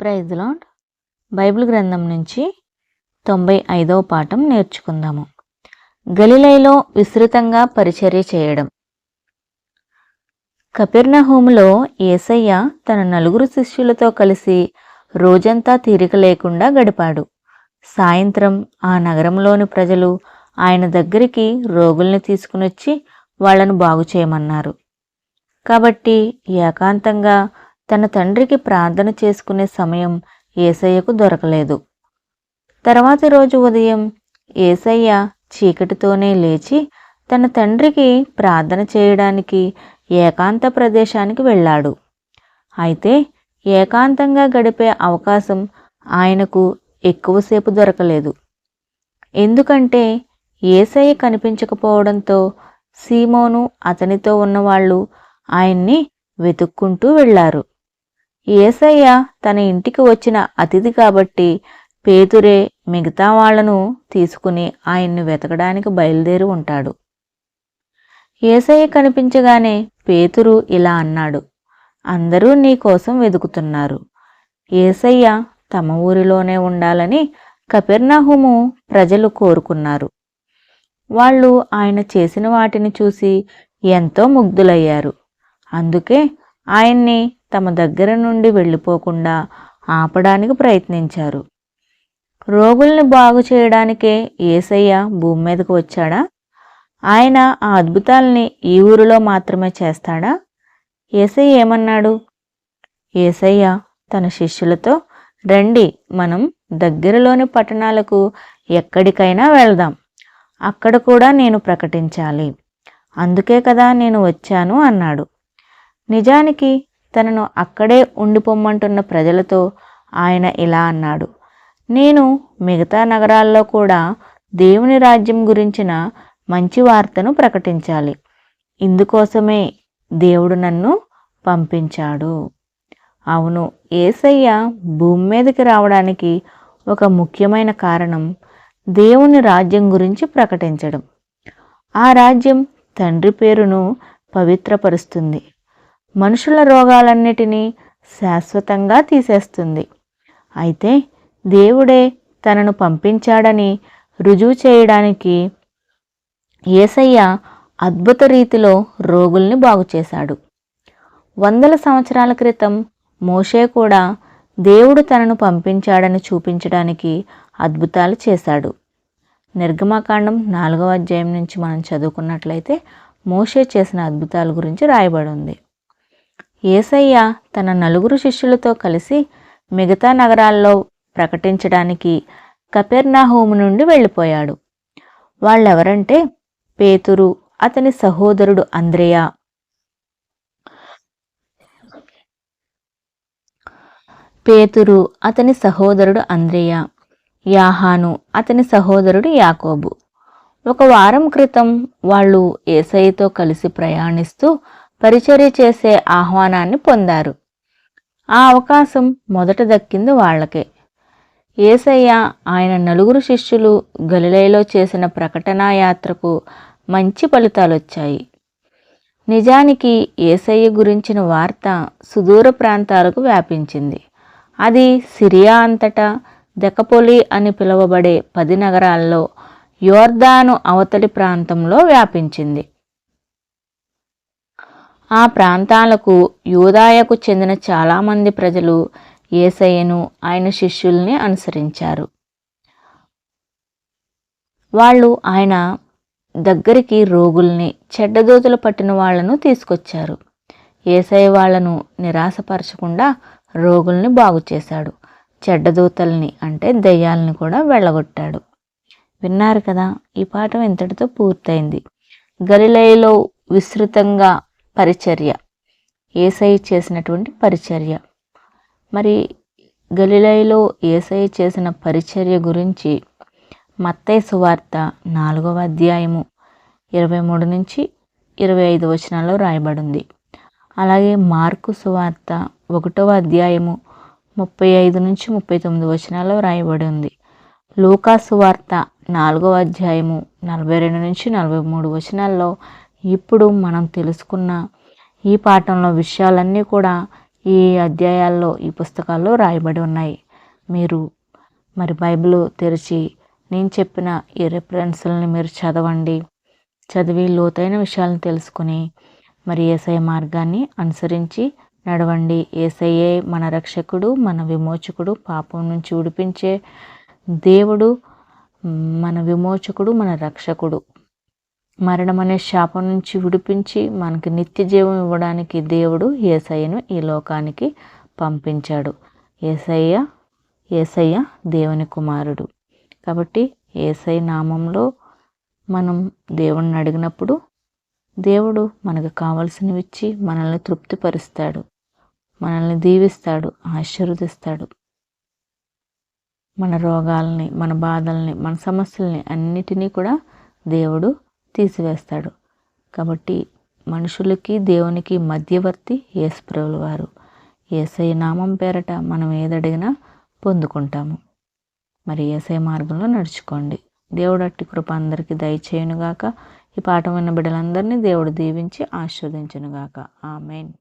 Praise lord Bible గ్రంథం నుంచి తొంభై ఐదవ పాఠం నేర్చుకుందాము. గలిలైలో విస్తృతంగా పరిచర్య చేయడం. కపిర్ణహోములో ఏసయ్య తన నలుగురు శిష్యులతో కలిసి రోజంతా తీరిక లేకుండా గడిపాడు. సాయంత్రం ఆ నగరంలోని ప్రజలు ఆయన దగ్గరికి రోగుల్ని తీసుకునొచ్చి వాళ్ళను బాగు చేయమన్నారు. కాబట్టి ఏకాంతంగా తన తండ్రికి ప్రార్థన చేసుకునే సమయం ఏసయ్యకు దొరకలేదు. తర్వాతి రోజు ఉదయం ఏసయ్య చీకటితోనే లేచి తన తండ్రికి ప్రార్థన చేయడానికి ఏకాంత ప్రదేశానికి వెళ్ళాడు. అయితే ఏకాంతంగా గడిపే అవకాశం ఆయనకు ఎక్కువసేపు దొరకలేదు. ఎందుకంటే ఏసయ్య కనిపించకపోవడంతో సీమోను అతనితో ఉన్నవాళ్ళు ఆయన్ని వెతుక్కుంటూ వెళ్ళారు. ఏసయ్య తన ఇంటికి వచ్చిన అతిథి కాబట్టి పేతురే మిగతా వాళ్ళను తీసుకుని ఆయన్ను వెతకడానికి బయలుదేరి ఉంటాడు. ఏసయ్య కనిపించగానే పేతురు ఇలా అన్నాడు అందరూ నీ కోసం వెతుకుతున్నారు. ఏసయ్య తమ ఊరిలోనే ఉండాలని కపెర్నాహుము ప్రజలు కోరుకున్నారు. వాళ్ళు ఆయన చేసిన వాటిని చూసి ఎంతో ముగ్ధులయ్యారు. అందుకే ఆయన్ని తమ దగ్గర నుండి వెళ్ళిపోకుండా ఆపడానికి ప్రయత్నించారు. రోగుల్ని బాగు చేయడానికే ఏసయ్య భూమి మీదకు వచ్చాడా? ఆయన ఆ అద్భుతాల్ని ఈ ఊరిలో మాత్రమే చేస్తాడా? ఏసయ్య ఏమన్నాడు? ఏసయ్య తన శిష్యులతో రండి మనం దగ్గరలోని పట్టణాలకు ఎక్కడికైనా వెళ్దాం. అక్కడ కూడా నేను ప్రకటించాలి. అందుకే కదా నేను వచ్చాను అన్నాడు. నిజానికి తనను అక్కడే ఉండిపోమ్మంటున్న ప్రజలతో ఆయన ఇలా అన్నాడు. నేను మిగతా నగరాల్లో కూడా దేవుని రాజ్యం గురించిన మంచి వార్తను ప్రకటించాలి. ఇందుకోసమే దేవుడు నన్ను పంపించాడు. అవును ఏసయ్య భూమి మీదకి రావడానికి ఒక ముఖ్యమైన కారణం దేవుని రాజ్యం గురించి ప్రకటించడం. ఆ రాజ్యం తండ్రి పేరును పవిత్రపరుస్తుంది. మనుషుల రోగాలన్నిటినీ శాశ్వతంగా తీసేస్తుంది. అయితే దేవుడే తనను పంపించాడని రుజువు చేయడానికి ఏసయ్య అద్భుత రీతిలో రోగుల్ని బాగుచేశాడు వందల సంవత్సరాల క్రితం మోషే కూడా దేవుడు తనను పంపించాడని చూపించడానికి అద్భుతాలు చేశాడు. నిర్గమాకాండం నాలుగవ అధ్యాయం నుంచి మనం చదువుకున్నట్లయితే మోషే చేసిన అద్భుతాల గురించి రాయబడి ఉంది. ఏసయ్య తన నలుగురు శిష్యులతో కలిసి మిగతా నగరాల్లో ప్రకటించడానికి కపెర్నాహోము నుండి వెళ్ళిపోయాడు. వాళ్ళెవరంటే పేతురు అతని సహోదరుడు అంద్రేయ. పేతురు అతని సహోదరుడు అంద్రేయ. యాహాను అతని సహోదరుడు యాకోబు. ఒక వారం క్రితం వాళ్ళు ఏసైతో కలిసి ప్రయాణిస్తూ పరిచర్య చేసే ఆహ్వానాన్ని పొందారు. ఆ అవకాశం మొదట దక్కింది వాళ్ళకే ఏసయ్య ఆయన నలుగురు శిష్యులు గలిలైలో చేసిన ప్రకటనా యాత్రకు మంచి ఫలితాలు వచ్చాయి నిజానికి ఏసయ్య గురించిన వార్త సుదూర ప్రాంతాలకు వ్యాపించింది. అది సిరియా అంతటా దెకపోలి అని పిలువబడే పది నగరాల్లో యోర్దాను అవతలి ప్రాంతంలో వ్యాపించింది. ఆ ప్రాంతాలకు యూదాయకు చెందిన చాలామంది ప్రజలు ఏసయ్యను ఆయన శిష్యుల్ని అనుసరించారు. వాళ్ళు ఆయన దగ్గరికి రోగుల్ని చెడ్డదోతులు పట్టిన వాళ్ళను తీసుకొచ్చారు. ఏసయ్య వాళ్ళను నిరాశపరచకుండా రోగుల్ని బాగు చేశాడు. చెడ్డదూతల్ని అంటే దెయ్యాలని కూడా వెళ్ళగొట్టాడు. విన్నారు కదా ఈ పాఠం ఇంతటితో పూర్తయింది. గలిలయలో విస్తృతంగా పరిచర్య. ఏసై చేసినటువంటి పరిచర్య. మరి గలిలైలో ఏసై చేసిన పరిచర్య గురించి మత్తయ్య సువార్త నాలుగవ అధ్యాయము ఇరవై మూడు నుంచి ఇరవై ఐదు వచనాల్లో రాయబడింది. అలాగే మార్కు సువార్త ఒకటవ అధ్యాయము ముప్పై ఐదు నుంచి ముప్పై తొమ్మిది వచనాల్లో రాయబడి ఉంది లూకా సువార్త నాలుగవ అధ్యాయము నలభై రెండు నుంచి నలభై మూడు వచనాల్లో ఇప్పుడు మనం తెలుసుకున్న ఈ పాఠంలో విషయాలన్నీ కూడా ఈ అధ్యాయాల్లో ఈ పుస్తకాల్లో రాయబడి ఉన్నాయి. మీరు మరి బైబిల్ తెరిచి నేను చెప్పిన ఈ రెఫరెన్స్లని మీరు చదవండి. చదివి లోతైన విషయాలను తెలుసుకుని మరి ఏసఐ మార్గాన్ని అనుసరించి నడవండి. ఏసయ్యే మన రక్షకుడు మన విమోచకుడు పాపం నుంచి ఉడిపించే దేవుడు మన విమోచకుడు మన రక్షకుడు. మరణం అనే శాపం నుంచి విడిపించి మనకి నిత్య జీవం ఇవ్వడానికి దేవుడు ఏసయ్యను ఈ లోకానికి పంపించాడు. ఏసయ్య ఏసయ్య దేవుని కుమారుడు. కాబట్టి ఏసై నామంలో మనం దేవుణ్ణి అడిగినప్పుడు దేవుడు మనకు కావలసినవి ఇచ్చి మనల్ని తృప్తిపరుస్తాడు. మనల్ని దీవిస్తాడు ఆశీర్వదిస్తాడు. మన రోగాల్ని మన బాధల్ని మన సమస్యల్ని అన్నిటినీ కూడా దేవుడు తీసివేస్తాడు. కాబట్టి మనుషులకి దేవునికి మధ్యవర్తి యేసుప్రభుల వారు. ఏసై నామం పేరట మనం ఏదడిగినా పొందుకుంటాము. మరి ఏసై మార్గంలో నడుచుకోండి. దేవుడు అట్టి కృప అందరికీ దయచేయునుగాక. ఈ పాఠం విన్న బిడ్డలందరినీ దేవుడు దీవించి ఆస్వాదించునుగాక ఆమెన్.